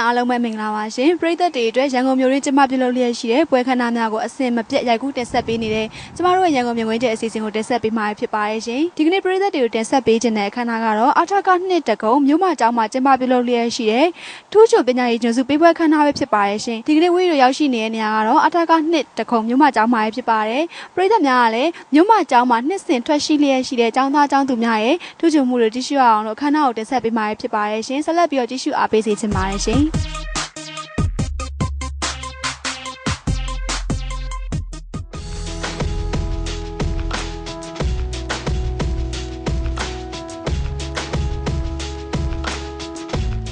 များအားလုံးပဲမင်္ဂလာပါရှင်ပရိသတ်တွေအတွက်ရန်ကုန်မြို့ရင်းကျမပြုလုပ်လျက်ရှိတဲ့ပွဲခန်းသားများကိုအစင်မပြတ်ရိုက်ကူးတင်ဆက်ပေးနေတဲ့ကျမတို့ရဲ့ရန်ကုန်မြင်ကွင်းကျအစီအစဉ်ကိုတင်ဆက်ပေးမှာဖြစ်ပါရဲ့ရှင်ဒီကနေ့ပရိသတ်တွေကိုတင်ဆက်ပေးခြင်းတဲ့အခမ်းအနားကတော့အထက်ကနှစ်တကုံမြို့မကျောင်းမှာကျမပြုလုပ်လျက်ရှိတဲ့ထူးချွန်ပညာရေးကျွန်းစုပေးပွဲခန်းသားပဲဖြစ်ပါရဲ့ရှင်ဒီကနေ့ဝေးတို့ရောက်ရှိနေတဲ့နေရာကတော့အထက်ကနှစ်တကုံမြို့မကျောင်းမှာဖြစ်ပါတယ်ပရိသတ်များကလည်းမြို့မကျောင်းမှာနှစ်စဉ်ထွက်ရှိလျက်ရှိတဲ့ကျောင်းသားကျောင်းသူများရဲ့ထူးချွန်မှုတွေတရှိရအောင်လို့အခမ်းအနားကိုတင်ဆက်ပေးမှာဖြစ်ပါရဲ့ရှင်ဆက်လက်ပြီးတော့ကြည့်ရှုအားပေးစေချင်ပါတယ်ရှင်အ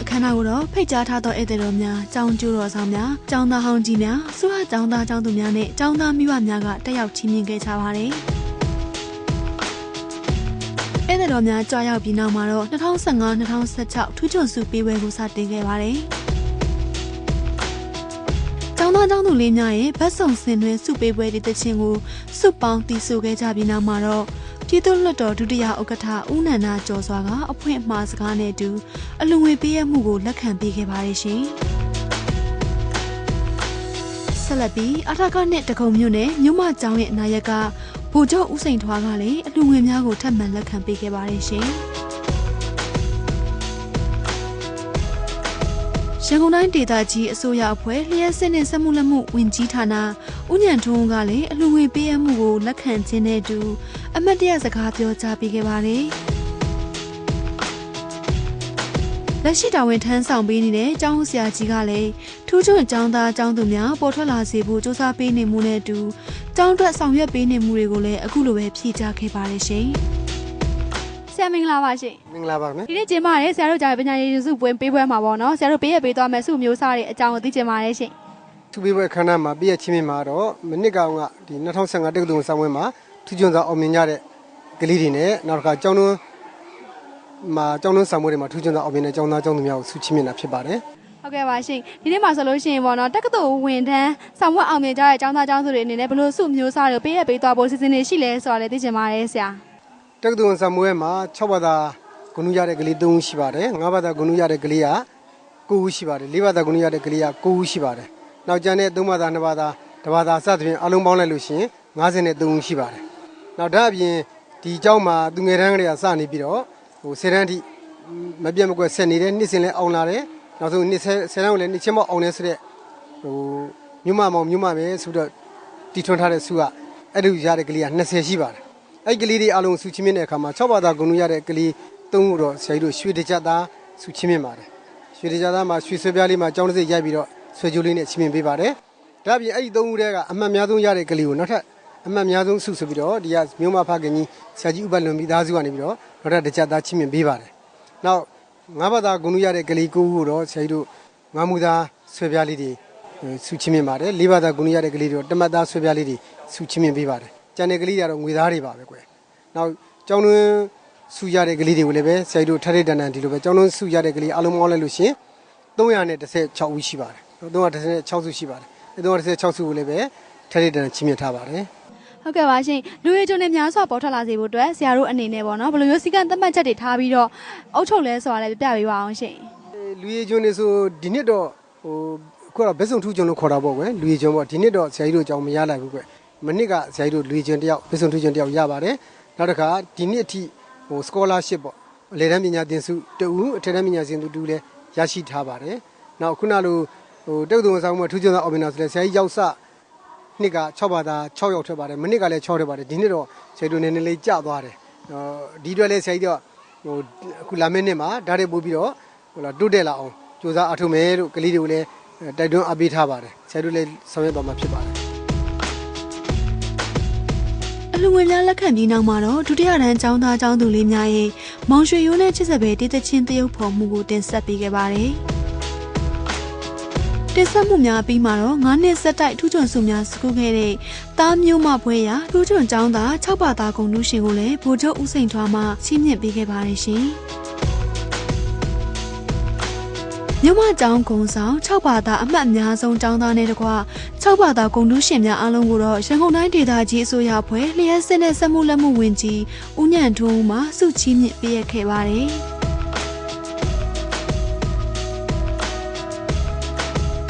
ခမ်းအနားကိုတော့ဖိတ်ကြားထားသောဧည့်သည်တော်များ၊ကျောင်းကျိုးတော်ဆောင်များ၊ကျောင်းသားဟောင်းကြီးများ၊စုဟကျောင်းသားကျောင်းသူများနဲ့ကျောင်းသားမိဘများကတက်ရောက်ချီးမြှင့်ခဲ့ကြပါတယ်။ဧည့်သည်တော်များကြွားရောက်ပြီးနောက်မှာတော့2015-2016ထူးချွန်စုပေးပွဲကိုစတင်ခဲ့ပါတယ်။ ကျောင်းသားကျောင်းသူလေးများရဲ့ဗတ်စုံစင်တွင်စုပေးပွဲဒီတချင်းကိုစုပေါင်းတည်ဆိုခဲ့ကြပြီးနောက်မှာတော့ပြည်သူ့လွှတ်တော်ဒုတိယဥက္ကဋ္ဌဦးနန္ဒာကျော်စွာကအဖွင့်အမှားစကားနဲ့အတူအလူငွေပေးရမှုကိုလက်ခံပေးခဲ့ပါတယ်ရှင်။ဆက်လက်ပြီးအထက်ကနဲ့တကုံမြို့နယ်မြို့မကျောင်းရဲ့အနာရက်ကဗိုလ်ချုပ်ဦးစိန်ထွားကလည်းအလူငွေများကိုထပ်မံလက်ခံပေးခဲ့ပါတယ်ရှင်။ ရန်ကုန်တိုင်းဒေသကြီးအစိုးရအဖွဲ့လျှက်စစ်နဲ့စက်မှုလက်မှုဝင်ကြီးဌာနဦးညံထွန်းကလည်းအလူငွေပေးရမှုကိုလက်ခံခြင်းနဲ့အတူအမတ်တရစကားပြောကြားပေးခဲ့ပါတယ်။လက်ရှိတာဝန်ထမ်းဆောင်ပေးနေတဲ့ကျောင်းဆရာကြီးကလည်းထူးချွန်ကျောင်းသားကျောင်းသူများပေါ်ထွက်လာစေဖို့စ조사ပေးနေမှုနဲ့အတူကျောင်းအတွက်ဆောင်ရွက်ပေးနေမှုတွေကိုလည်းအခုလိုပဲဖြည့်ကြားခဲ့ပါတယ်ရှင်။ ဆရာမင်္ဂလာပါရှင်။မင်္ဂလာပါခင်ဒီနေ့ကျင်းပရဲဆရာတို့ကြာပညာရေးစုပွဲပေးပွဲမှာပေါ့နော်ဆရာတို့ပေးရပေးသွားမယ်စုမျိုးစားတွေအကြောင်းကိုသိချင်ပါတယ်ရှင်သူပေးပွဲခန်းနာမှာပြည့်ရချင်းမြမှာတော့မနစ်ကောင်ကဒီ2015တက္ကသိုလ်ဆောင်ပွဲမှာထူးချွန်စွာအောင်မြင်ကြတဲ့ကလေးတွေနဲ့နောက်တစ်ခါကျောင်းတွန်းမှာကျောင်းတွန်းဆောင်ပွဲတွေမှာထူးချွန်စွာအောင်မြင်တဲ့ကျောင်းသားကျောင်းသူများကိုဆုချီးမြှင့်တာဖြစ်ပါတယ်ဟုတ်ကဲ့ပါရှင်ဒီနေ့မှာဆိုလို့ရှိရင်ပေါ့နော်တက္ကသိုလ်ဝင်တန်းဆောင်ဝတ်အောင်မြင်ကြတဲ့ကျောင်းသားကျောင်းသူတွေအနေနဲ့ဘယ်လိုစုမျိုးစားတွေပေးရပေးသွားဖို့စီစဉ်နေရှိလဲဆိုတာလည်းသိချင်ပါတယ်ဆရာ တက္ကသိုလ်ဆောင်ပွဲမှာ6ဘာသာဂုဏ်ရတဲ့ကလေး3ဦးရှိပါတယ်5ဘာသာဂုဏ်ရတဲ့ကလေးက9ဦးရှိပါတယ်4ဘာသာဂုဏ်ရတဲ့ကလေးက9ဦးရှိပါတယ်နောက်ကျန်တဲ့3ဘာသာ2ဘာသာတစ်ဘာသာစသဖြင့်အလုံးပေါင်းလိုက်လို့ရှိရင်53ဦးရှိပါတယ်နောက်ဒါအပြင်ဒီကျောင်းမှာသူငယ်တန်းကလေးကစနေပြီးတော့ဟို10တန်းအထိမပြတ်မကွက်ဆက်နေတဲ့နှစ်စဉ်လဲအောင်လာတယ်နောက်ဆုံးနှစ်10တန်းကိုလည်းနှစ်ချင်းမောက်အောင်နေဆိုတဲ့ဟိုမြို့မမောင်မြို့မပဲဆိုတော့တီထွန်းထားတဲ့ဆုကအဲ့ဒီရတဲ့ကလေးက20ရှိပါတယ် အဲ့ဒီကလေးတွေအလုံးစုချင်းမြင့်တဲ့အခါမှာ6ဘာသာဂုဏ်ရတဲ့ကလေး၃ခုတော့ဆရာကြီးတို့ရွှေတကြသားစုချင်းမြင့်ပါတယ်ရွှေတကြသားမှာရွှေဆွဲပြားလေးမှာကျောင်းတစ်စိတ်ရိုက်ပြီးတော့ဆွဲကြိုးလေးနဲ့ချင်းမြင့်ပေးပါတယ်ဒါ့အပြင်အဲ့ဒီ၃ခုတည်းကအမှတ်များဆုံးရတဲ့ကလေးကိုနောက်ထပ်အမှတ်များဆုံးစုဆိုပြီးတော့ဒီကမြို့မဖခင်ကြီးဆရာကြီးဥပလွန်မိသားစုကနေပြီးတော့နောက်ထပ်တကြသားချင်းမြင့်ပေးပါတယ်နောက်ငါးဘာသာဂုဏ်ရတဲ့ကလေးကိုကိုတော့ဆရာကြီးတို့ငါးမူသားဆွဲပြားလေးတွေစုချင်းမြင့်ပါတယ်လေးဘာသာဂုဏ်ရတဲ့ကလေးတွေတော့တမတ်သားဆွဲပြားလေးတွေစုချင်းမြင့်ပေးပါတယ် ကျန်တဲ့ကလေးတွေကတော့ငွေသားတွေပါပဲကွယ်နောက်ကျောင်းတွင်းစုရတဲ့ကလေးတွေကိုလည်းပဲဆရာကြီးတို့ထထတန်တန်ဒီလိုပဲကျောင်းတွင်းစုရတဲ့ကလေးအလုံးပေါင်းလိုက်လို့ရှရင်316ဦးရှိပါတယ်316စုရှိပါတယ်အဲ316စုကိုလည်းပဲထထတန်တန်ချင်းမြင့်ထားပါတယ်ဟုတ်ကဲ့ပါရှင်လူရဲကျုံနဲ့များစွာပေါ်ထွက်လာစေဖို့အတွက်ဆရာတို့အနေနဲ့ပေါ့နော်ဘယ်လိုမျိုးစီကံသတ်မှတ်ချက်တွေထားပြီးတော့အုပ်ချုပ်လဲဆိုတာလည်းပြပြပေးပါအောင်ရှင်အဲလူရည်ကျွန်းနေဆိုဒီနှစ်တော့ဟိုအခုကတော့ဘက်စုံထူးကျွန်းလို့ခေါ်တာပေါ့ကွယ်လူရည်ကျွန်းပေါ့ဒီနှစ်တော့ဆရာကြီးတို့အကြောင်းမရလိုက်ဘူးကွယ် မနှစ်ကဆရာကြီးတို့လူရည်ကျွန်းတယောက်ဘက်စုံထူးကျွန်းတယောက်ရပါတယ်နောက်တစ်ခါဒီနှစ်အထိဟို scholarship ပေါ့အလေတန်းပညာသင်ဆုတူအထက်တန်းပညာသင်ဆုတူလည်းရရှိထားပါတယ်နောက်ခုနလိုဟိုတက္ကသိုလ်ဆောင်မှာထူးကျွန်းသောအော်ဘင်နာဆိုလဲဆရာကြီးရောက်စနှစ်က6ဘာသာ6ရောက်ထွက်ပါတယ်မနှစ်ကလည်း6ထွက်ပါတယ်ဒီနှစ်တော့ဆရာတို့နည်းနည်းလေးကျသွားတယ်ဟိုဒီအတွက်လည်းဆရာကြီးတော့ဟိုအခုလာမယ့်နှစ်မှာဓာတ်တွေပို့ပြီးတော့ဟိုလာတိုးတက်လာအောင်စူးစမ်းအထုမယ်လို့ကလေးတွေကိုလည်းတိုက်တွန်းအပ်ပေးထားပါတယ်ဆရာတို့လည်းဆောင်ရွက်သွားမှာဖြစ်ပါတယ် အလူငွေများလက်ခံပြီးနောက်မှာတော့ဒုတိယတန်းကျောင်းသားကျောင်းသူလေးများရဲ့မောင်ရွှေရိုးနဲ့ချစ်စပယ်တည်တချင်းတရုပ်ဖော်မှုကိုတင်ဆက်ပေးခဲ့ပါတယ်။တင်ဆက်မှုများပြီးမှာတော့9နှစ်ဆက်တိုက်ထူးချွန်စုများစကူးခဲ့တဲ့တားမျိုးမပွဲရာထူးချွန်ကျောင်းသား6ပါးသားဂုံလူရှင်ကိုလည်းဗိုလ်ချုပ်ဦးစိန်ထွားမှချီးမြှင့်ပေးခဲ့ပါတယ်ရှင်။ မြို့မကျောင်းကုံဆောင်6ဘာသာအမှတ်အများဆုံးကျောင်းသားနဲ့တကွ6ဘာသာဂုံတူးရှင်များအားလုံးကိုတော့ရန်ကုန်တိုင်းဒေသကြီးအစိုးရဖွဲ့လျှက်စစ်နဲ့စက်မှုလက်မှုဝင်ကြီးဦးညံထွန်းဦးမှစုချီးမြှင့်ပေးရခဲ့ပါတယ်။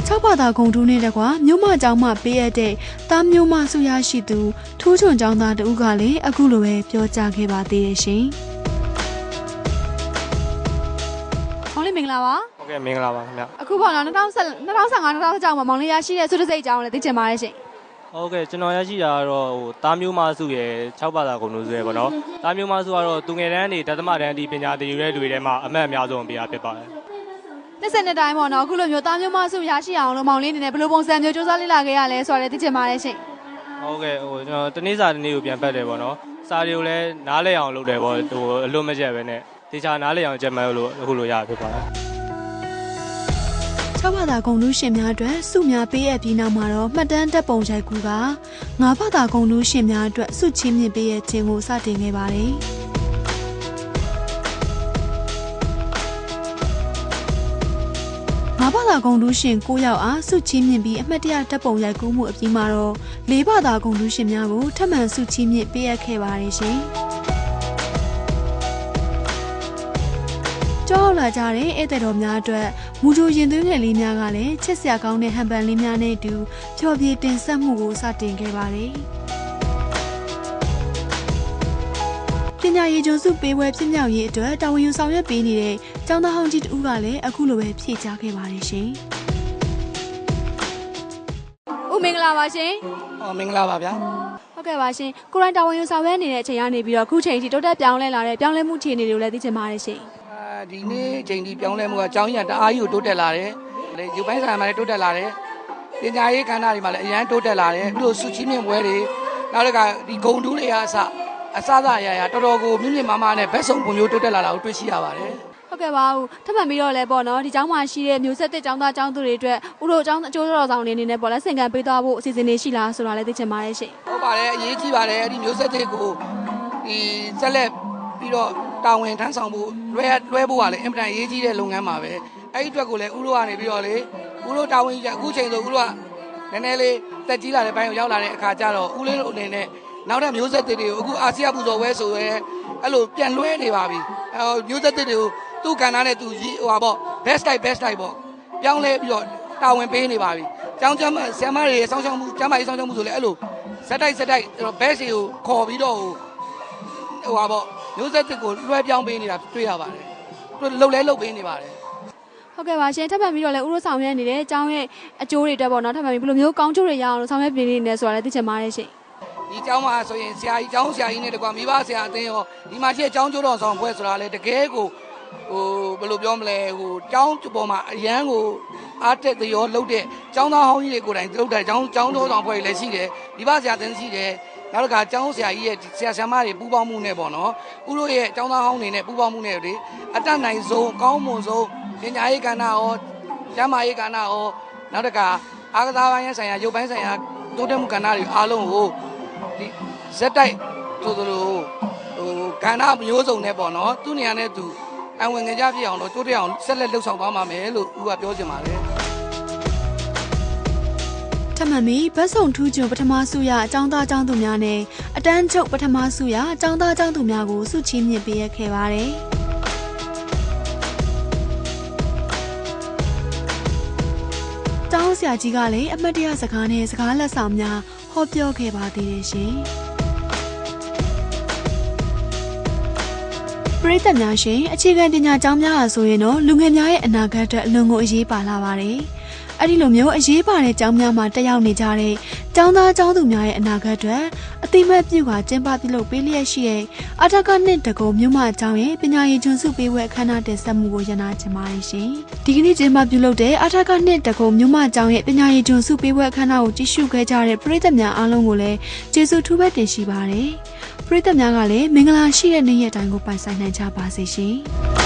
6ဘာသာဂုံတူးနဲ့တကွာမြို့မကျောင်းမှပေးအပ်တဲ့တားမျိုးမဆုရရှိသူထူးချွန်ကျောင်းသားတဦးကလည်းအခုလိုပဲပြောကြားခဲ့ပါသေးတယ်ရှင်။ ကဲ့မင်္ဂလာပါခင်ဗျအခုပေါ့နော်2015 2016ကျောင်းမှာမောင်လေးရရှိတဲ့ဆုတစိတ်ကျောင်းကိုလည်းသိချင်ပါတယ်ရှင်ဟုတ်ကဲ့ကျွန်တော်ရရှိတာကတော့ဟိုတားမျိုးမစုရဲ့6ဘာသာကုန်လို့ဆိုရယ်ပေါ့နော်တားမျိုးမစုကတော့သူငယ်တန်းနေတသမတန်းဒီပညာသင်ယူတဲ့လူတွေထဲမှာအမှတ်အများဆုံးပြရဖြစ်ပါတယ်။နှစ်ဆက်နှစ်တိုင်းပေါ့နော်အခုလိုမျိုးတားမျိုးမဆုရရှိအောင်လို့မောင်လေးအနေနဲ့ဘယ်လိုပုံစံမျိုးစူးစမ်းလေ့လာခဲ့ရလဲဆိုတာလည်းသိချင်ပါတယ်ရှင်ဟုတ်ကဲ့ဟိုကျွန်တော်တနေ့စာတနေ့ကိုပြန်ပတ်တယ်ပေါ့နော်စာတွေကိုလည်းနားလည်အောင်လုပ်တယ်ပေါ့ဟိုအလွတ်မကျက်ပဲနဲ့တေချာနားလည်အောင်ကြက်မှန်းလို့အခုလိုရဖြစ်ပါတယ်။ 6ဘာသာဂုံတူးရှင်များအတွက်ဆုများပေးအပ်ပြီးနောက်မှာတော့မှတ်တမ်းတပ်ပုံရိုက်ကူက9ဘာသာဂုံတူးရှင်များအတွက်ဆုချင်းမြင့်ပေးရခြင်းကိုစတင်ခဲ့ပါတယ်။ငါးဘာသာဂုံတူးရှင်9ယောက်အားဆုချင်းမြင့်ပြီးအမှတ်တရတပ်ပုံရိုက်ကူးမှုအပြီးမှာတော့၄ဘာသာဂုံတူးရှင်များကိုထပ်မံဆုချင်းမြင့်ပေးအပ်ခဲ့ပါတယ်ရှင်။ကြောက်လာကြတဲ့ဧည့်သည်တော်များအတွက် မူဂျိုရင်သွေးငယ်လေးများကလည်းချစ်စရာကောင်းတဲ့ဟန်ပန်လေးများနဲ့အတူဖျော်ဖြေတင်ဆက်မှုကိုစတင်ခဲ့ပါတယ်။ပညာရေးကျွန်းစုပေးပွဲဖြစ်မြောက်ရေးအတွက်တာဝန်ယူဆောင်ရွက်ပေးနေတဲ့ကျောင်းသားဟောင်းကြီးတဦးကလည်းအခုလိုပဲဖြေကြားခဲ့ပါတယ်ရှင်။ဦး မင်္ဂလာပါရှင်။အော်မင်္ဂလာပါဗျာ။ဟုတ်ကဲ့ပါရှင်။ကိုရိုင်းတာဝန်ယူဆောင်ရွက်နေတဲ့အချိန်ကနေပြီးတော့အခုချိန်ထိတိုးတက်ပြောင်းလဲလာတဲ့ပြောင်းလဲမှုအခြေအနေတွေကိုလည်းသိချင်ပါတယ်ရှင်။အဲဒီနေ့ချိန်ဒီပြောင်းလဲမှုကအကြောင်းရင်းတအားကြီးကိုတိုးတက်လာတယ်။လေယူပိုင်းဆိုင်မှာလည်းတိုးတက်လာတယ်။ပညာရေးကဏ္ဍတွေမှာလည်းအရန်တိုးတက်လာတယ်။ပြီးတော့စုချင်းမြင့်ပွဲတွေနောက်တစ်ခါဒီဂုံတူးတွေကအစအစသာအရာရာတော်တော်ကိုမြင့်မြင့်မားမားနဲ့ဘက်စုံပုံမျိုးတိုးတက်လာတာကိုတွေ့ရှိရပါတယ်။ ဟုတ်ကဲ့ပါဦး။ထပ်မံပြီးတော့လည်းပေါ့နော်ဒီကျောင်းမှာရှိတဲ့မျိုးဆက်တဲ့ကျောင်းသားကျောင်းသူတွေအတွက်ဥတို့ကျောင်းအကျိုးတော်ဆောင်တွေအနေနဲ့ပေါ့လဲဆင်ကံပေးသွားဖို့အစီအစဉ်တွေရှိလားဆိုတာလည်းသိချင်ပါတယ်ရှင်။ဟုတ်ပါတယ်အရေးကြီးပါတယ်အဲ့ဒီမျိုးဆက်တွေကိုဒီဆက်လက်ပြီးတော့တာဝန်ထမ်းဆောင်ဖို့လွှဲလွှဲဖို့ကလည်းအင်မတန်အရေးကြီးတဲ့လုပ်ငန်းပါပဲ။အဲ့ဒီအတွက်ကိုလည်းဥရောကနေပြီးတော့လေဥရောတာဝန်ကြီးအခုချိန်ဆိုဥရောကနည်းနည်းလေးတက်ကြီးလာတဲ့ဘိုင်းကိုရောက်လာတဲ့အခါကျတော့ဥလေးတို့အနေနဲ့နောက်တဲ့မျိုးဆက်တွေကိုအခုအာဆီယံပူဇော်ဝဲဆိုရဲအဲ့လိုပြန်လွှဲနေပါပြီ။အဲမျိုးဆက်တွေကို သူ့ကဏ္ဍနဲ့သူဟိုပါပေါ့ best type best type ပေါ့ပြောင်းလဲပြီးတော့တာဝန်ပေးနေပါပြီ။ကျောင်းကျမ်းဆရာမတွေရဲ့စောင့်ရှောက်မှုကျမ်းမာရေးစောင့်ရှောက်မှုဆိုလဲအဲ့လိုဇက်တိုက်ဇက်တိုက်အဲ့တော့ best တွေကိုခေါ်ပြီးတော့ဟိုပါပေါ့မျိုးဆက်တွေကိုလွှဲပြောင်းပေးနေတာတွေ့ရပါတယ်။သူလှုပ်လဲလှုပ်ပေးနေပါတယ်။ဟုတ်ကဲ့ပါရှင်ထပ်မံပြီးတော့လည်းဥတို့ဆောင်ရွက်နေတဲ့အကျောင်းရဲ့အကျိုးတွေအတွက်ပေါ့နော်ထပ်မံပြီးဘယ်လိုမျိုးကောင်းကျိုးတွေရအောင်လို့ဆောင်ရွက်ပေးနေလဲဆိုတာလည်းသိချင်ပါတယ်ရှင်ဒီကျောင်းမှာဆိုရင်ဆရာကြီးကျောင်းဆရာကြီးနဲ့တကွာမိဘဆရာအသင်းရောဒီမှာရှိတဲ့ကျောင်းကျိုးတော်ဆောင်ဖွဲ့ဆိုတာလေတကယ်ကို ဟိုဘယ်လိုပြောမလဲဟိုကျောင်းပေါ်မှာအရန်ကိုအားတက်သရောလှုပ်တဲ့ကျောင်းသားဟောင်းကြီးတွေကိုယ်တိုင်လှုပ်တဲ့ကျောင်းကျောင်းတော်ဆောင်ဖွဲ့လည်းရှိတယ်မိဘဆရာအသင်းရှိတယ်နောက်တစ်ခါကျောင်းဆရာကြီးရဲ့ဆရာဆရာမတွေပူးပေါင်းမှုနဲ့ပေါ့နော်ဥတို့ရဲ့ကျောင်းသားဟောင်းတွေနဲ့ပူးပေါင်းမှုနဲ့လေအတတ်နိုင်ဆုံးကောင်းမွန်ဆုံးပညာရေးကဏ္ဍရောကျန်းမာရေးကဏ္ဍရောနောက်တစ်ခါအားကစားပိုင်းရဲ့ဆိုင်ရာရုပ်ပိုင်းဆိုင်ရာတိုးတက်မှုကဏ္ဍတွေအားလုံးကိုဒီဇက်တိုက်ဆိုသလိုဟိုကဏ္ဍမျိုးစုံနဲ့ပေါ့နော်သူ့နေရာနဲ့သူ အဝင်ငကြပြည့်အောင်လို့တိုးတက်အောင်ဆက်လက်လှုပ်ဆောင်သွားမှာမယ်လို့ဦးကပြောချင်ပါတယ်။ထပ်မံပြီးဗတ်ဆောင်ထူးကျွန်းပထမဆုရအကျောင်းသားကျောင်းသူများနဲ့အတန်းချုပ်ပထမဆုရအကျောင်းသားကျောင်းသူများကိုဆုချင်းမြင့်ပေးရခဲ့ပါတယ်။ကျောင်းဆရာကြီးကလည်းအမတ်တရစကားနဲ့စကားလက်ဆောင်များဟောပြောခဲ့ပါသေးတယ်ရှင်။ ပရိသတ်များရှင်အခြေခံပညာကျောင်းများဟာဆိုရင်တော့လူငယ်များရဲ့အနာဂတ်အတွက်အလွန်ကိုအရေးပါလာပါတယ်။အဲ့ဒီလိုမျိုးအရေးပါတဲ့ကျောင်းများမှာတက်ရောက်နေကြတဲ့ကျောင်းသားကျောင်းသူများရဲ့အနာဂတ်အတွက်အတိမတ်ပြုကကျင်းပပြုလုပ်ပေးလျက်ရှိတဲ့အထက်ကနှစ်တကုံမြို့မကျောင်းရဲ့ပညာရေးကျွန်းစုပေးဝဲအခမ်းအနားတင်ဆက်မှုကိုရနာချင်ပါတယ်ရှင်။ဒီကနေ့ကျင်းပပြုလုပ်တဲ့အထက်ကနှစ်တကုံမြို့မကျောင်းရဲ့ပညာရေးကျွန်းစုပေးဝဲအခမ်းအနားကိုကြည့်ရှုခဲ့ကြတဲ့ပရိသတ်များအားလုံးကိုလည်းကျေးဇူးထူးပဲတင်ရှိပါတယ်။ ပရိသတ်များကလည်းမင်္ဂလာရှိတဲ့နေ့ရက်တိုင်းကိုပိုင်ဆိုင်နိုင်ကြပါစေရှင်။